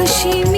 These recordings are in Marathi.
खुशी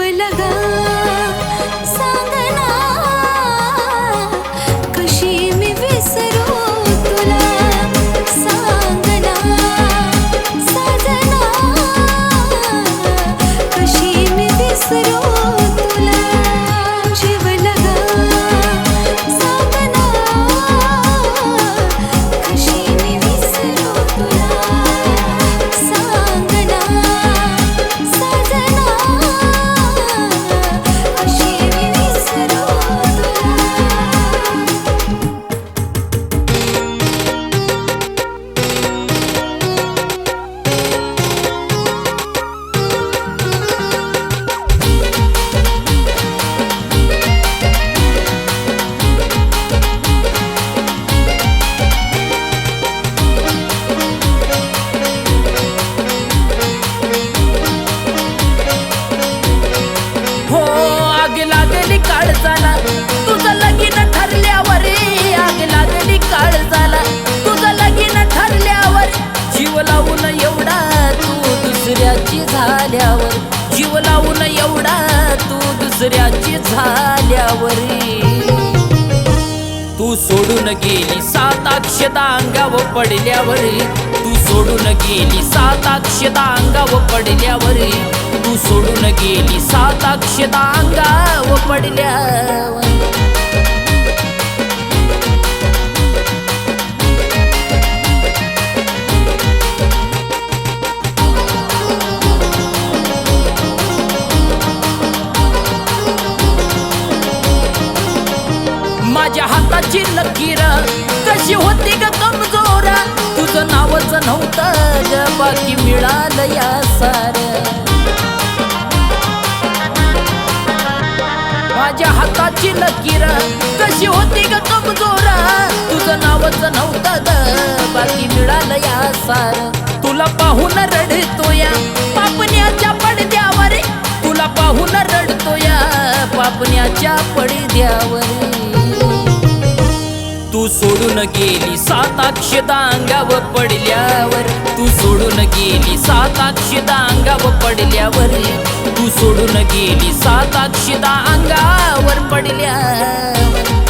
உலகம் पडल्यावर तू सोडून गेली. सात अक्षता अंगाव पडल्यावर तू सोडून गेली. सात अक्षता अंगाव पडल्यावर. माझ्या हाताची लकीर कशी होती ग तुझं नावच नव्हतं. ग बाकी मिळालं या सार. माझ्या हाताची लकीर कशी होती ग कमजोर? तुझं नावच नव्हतं ग. बाकी मिळालं या सार. तुला पाहून रडतो पापण्याच्या पडद्यावर. तुला पाहून रडतोया पापण्याच्या पडद्यावर. सोडून गेली. सात अक्षता अंगावर पडल्यावर तू सोडून गेली. सात अक्षता अंगावर पडल्यावर तू सोडून गेली. सात अक्षता अंगावर पडल्यावर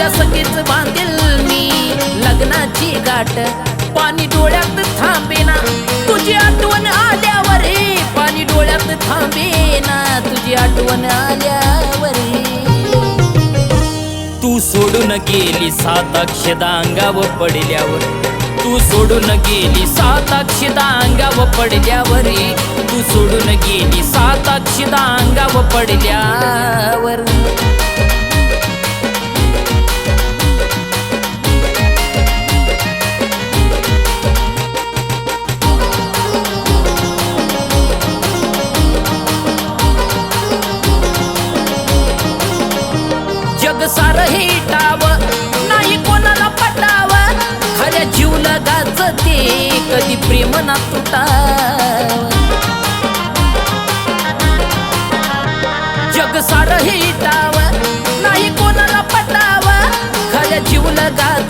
तुझ्या सखीच बांधेल मी. लग्नाची गाठ पाणी डोळ्यात थांबेना. तुझी आठवण आल्यावर पाणी डोळ्यात थांबेना. तुझी आठवण आल्यावर तू सोडून गेली सात अक्षदा अंगावर पडल्यावर. तू सोडून गेली सात अक्षदा अंगावर पडल्यावर तू सोडून गेली सात अक्षदा अंगावर पडल्यावर.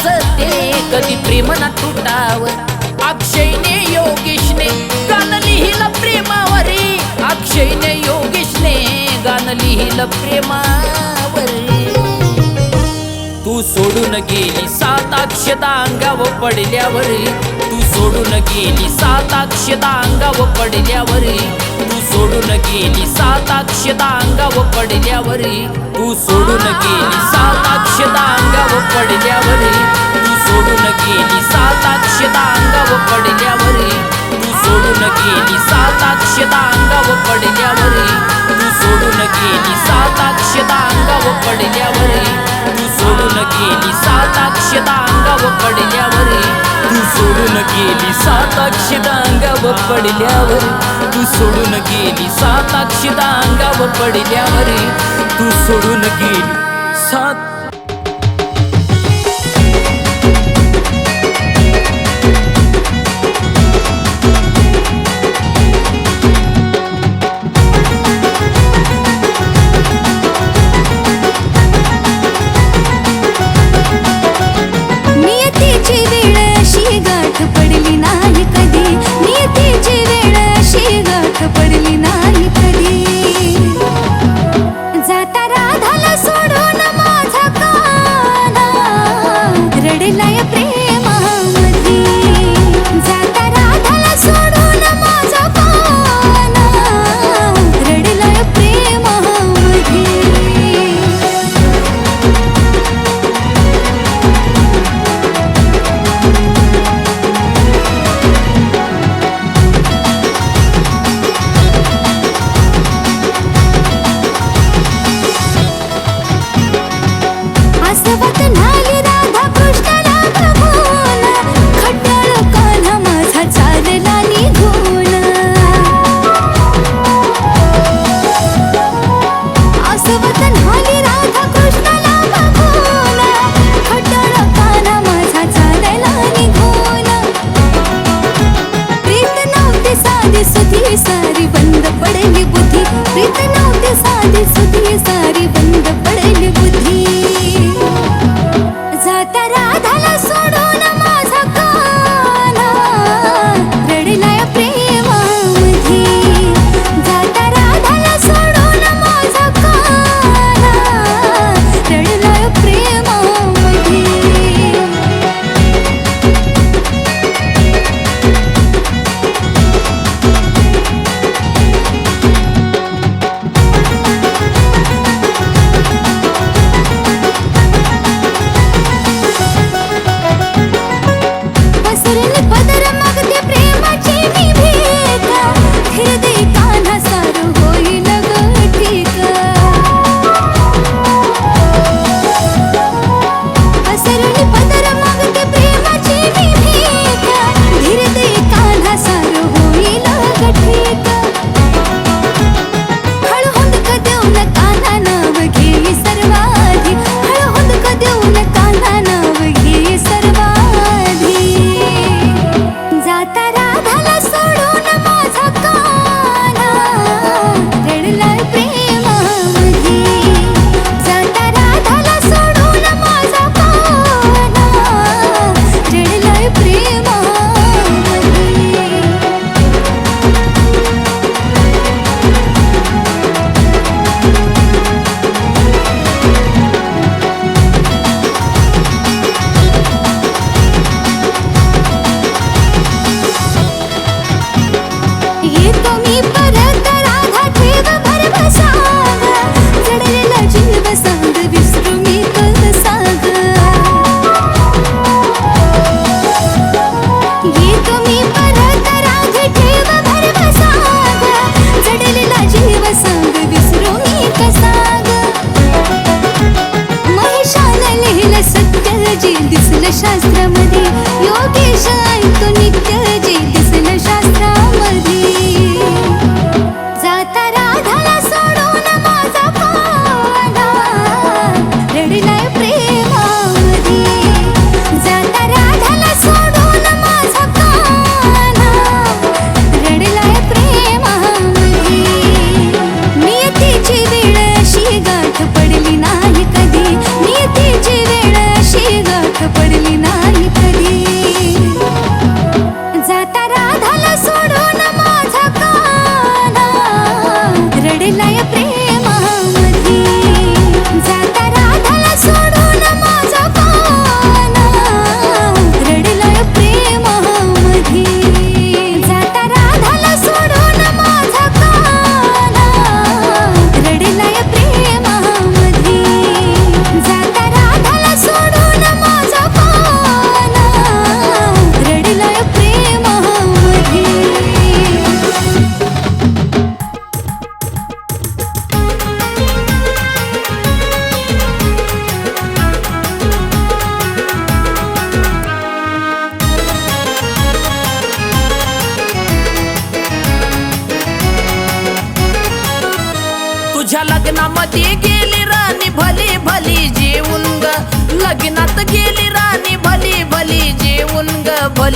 ते कधी प्रेम ना तुटाव. अक्षयने योगेशने गाणं लिहिलं प्रेमावरी. अक्षयने योगेशने गाणं लिहिलं प्रेमावरी. तू सोडून गेली सात अक्षता अंगावर पडल्यावर. तू सोडून गेली सात अक्षता अंगावर पडल्यावर. सोडून गेली. सात अक्षता अंगावर पडल्यावरी. तू सोडून गेली. सात अक्षता अंगावर पडल्यावरी. तू सोडून गेली. सात अक्षता अंगावर पडल्यावरी. तू सोडून गेली. सात अक्षता अंगावर पडल्यावरी. तू सोडून गेली. सात अक्षता अंगावर पडल्यावरी. तू सोडून गेली सात अक्षता अंगावर पडल्यावर तू सोडून गेली सात अक्षता अंगावर पडल्यावर तू सोडून गेली सात अक्षता अंगावर पडल्यावर तू सोडून गेली सात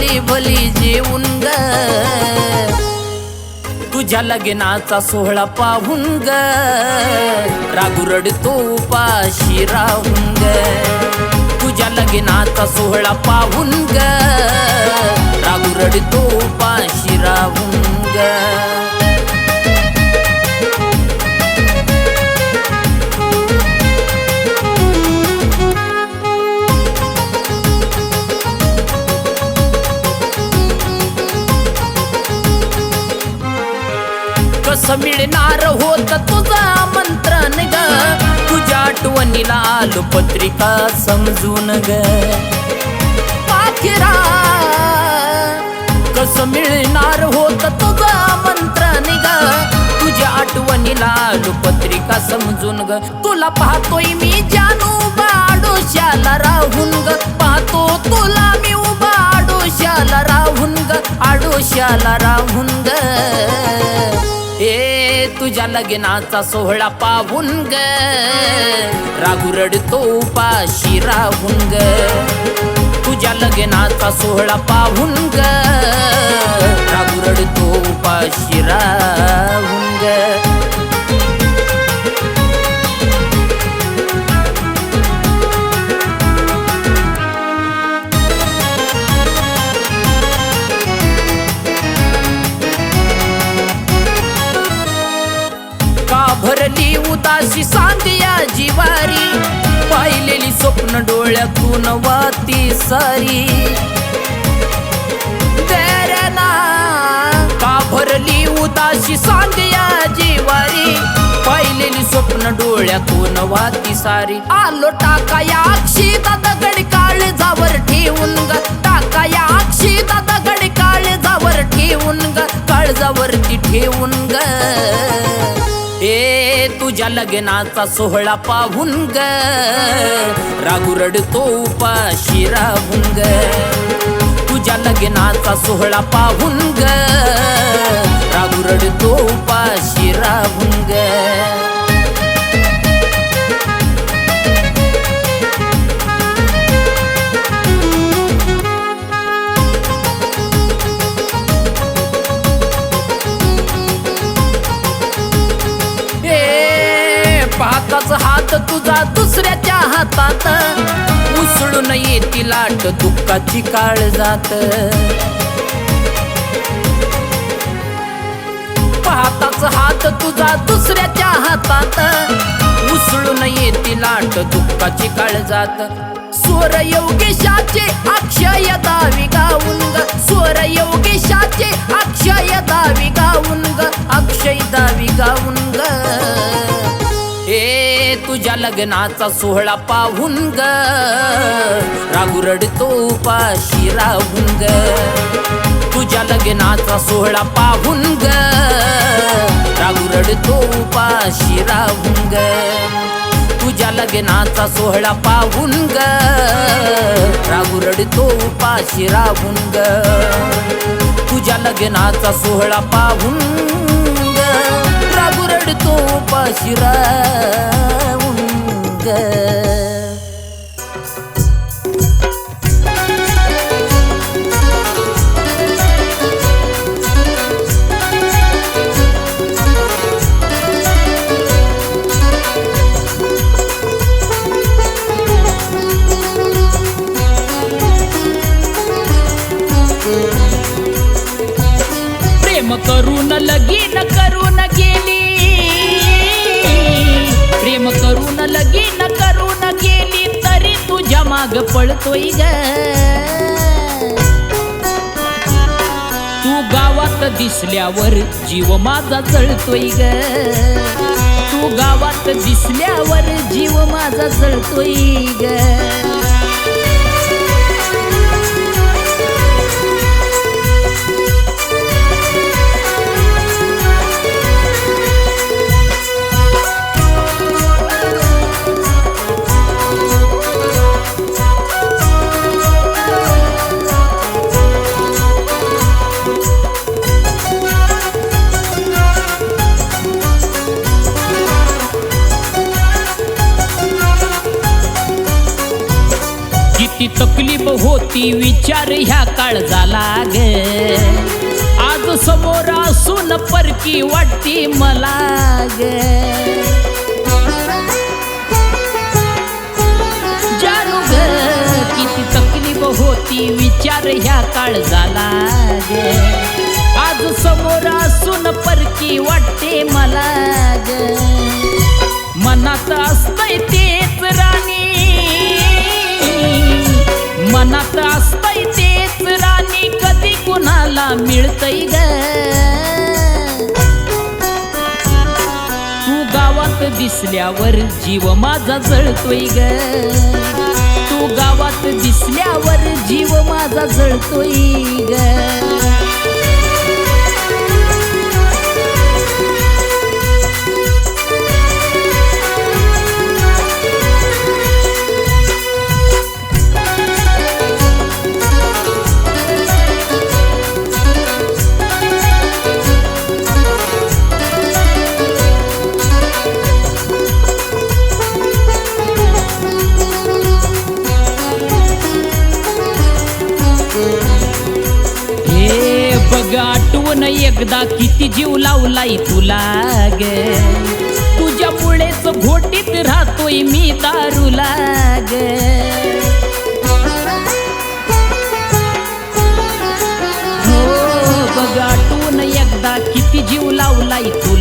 भली भली जेवून ग. तुझ्या लग्नाचा सोहळा पाहून ग. रागू रडतो पाशी राहून ग. तुझ्या लग्नाचा सोहळा पाहून ग. रागू रडतो पाशी राहून ग. कसं मिळणार होत तुझा आमंत्रण ग. तुझ्या आठवणीला आलो पत्रिका समजून ग. पाखिरा कसं मिळणार होत तुझा आमंत्रण ग. तुझ्या आठवणीला आलो पत्रिका समजून ग. तुला पाहतोय मी जानू उभा आडोशाला राहून ग. पाहतो तुला मी उभा आडोशाला राहून ग आडोशाला राहून ग. ए तुझ्या लग्नाचा सोहळा पाहून ग. रागुरड रडतो पाशी राहून ग. तुझ्या लग्नाचा सोहळा पाहून ग. रागुरड रडतो पाशी राहून ग. पाहिलेली डोळ्यातून वाती सारी. तेऱ्याना का भरली उदाशी सांग या जिवारी? पाहिलेली स्वप्न डोळ्यातून वाती सारी. आलो टाका या अक्षी दगड काळ जावर ठेवून ग. टाका या अक्षी दगड काळ जावर ठेवून ग. काळजावरती ठेवून ग. ए तुझ्या लग्नाचा सोहळा पाहून ग. रागू रडतो उपाशी राहून ग. तुझ्या लग्नाचा सोहळा पाहून ग. रागू रडतो उपाशी राहून ग. पाहताच हात तुझा दुसऱ्याच्या हातात. उसळून येती लाट दुःखाची काळ जात. पाहताच हात तुझा दुसऱ्याच्या हातात. उसळून येती लाट दुःखाची काळ जात. स्वर योगेशाचे अक्षय दावी गाऊन ग. स्वर योगेशाचे अक्षय दावी गाऊन ग. अक्षय दावी गाऊन ग. लग्नाचा सोहळा पाहून ग. रागू रडतो पाशी राहून ग. तुझ्या लग्नाचा सोहळा पाहून ग. रागू रडतो पाशी राहून ग. तुझ्या लग्नाचा सोहळा पाहून ग. रागू रडतो उपाशी राहून ग. तुझ्या लग्नाचा सोहळा पाहून ग. रडतो उपाशी राहून दिसल्यावर जीव माझा जळतोय ग. तकलीफ होती विचार ह्या काळ झाला ग आज समोर असून परकी वाटती मला ग जानू ग किती तकलीफ होती विचार ह्या काळ झाला ग आज समोर असून परकी वाटते मला ग मनात असतंय तेच राणी मनात असतय तेच राणी कधी कुणाला मिळतय ग? तू गावात दिसल्यावर जीव माझा जळतोय ग. तू गावात दिसल्यावर जीव माझा जळतोय ग. किती जीव लावलाय तुला ग. तुझ्यामुळेच घोटीत राहतोय मी दारू लाग हो बघ आठवण एकदा किती जीव लावलाय तू.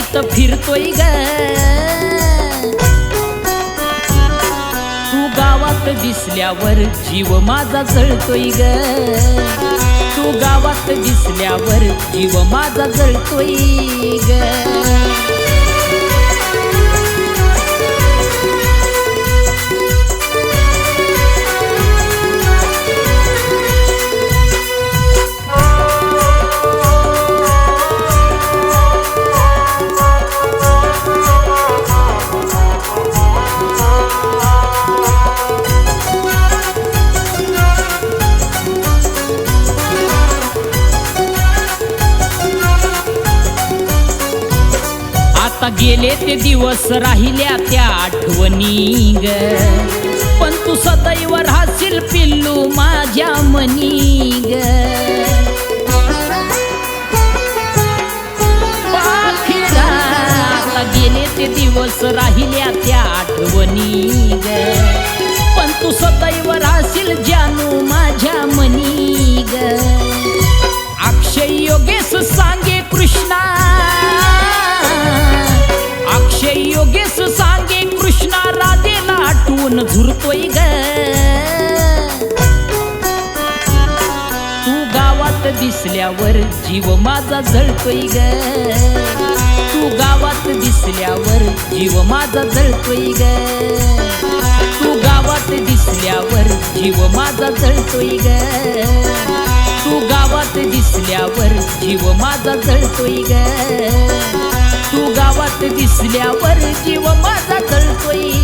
करीत फिरतोय ग. तू गावात दिसल्यावर जीव माझा जळतोय ग. तू गावात दिसल्यावर जीव माझा जळतोय ग. राहिल्या जीव माझा जळतोय ग. तू गावात दिसल्यावर जीव माझा जळतोय ग. तू गावात दिसल्यावर जीव माझा जळतोय ग. तू गावात दिसल्यावर जीव माझा जळतोय ग. तू गावात दिसल्यावर जीव माझा जळतोय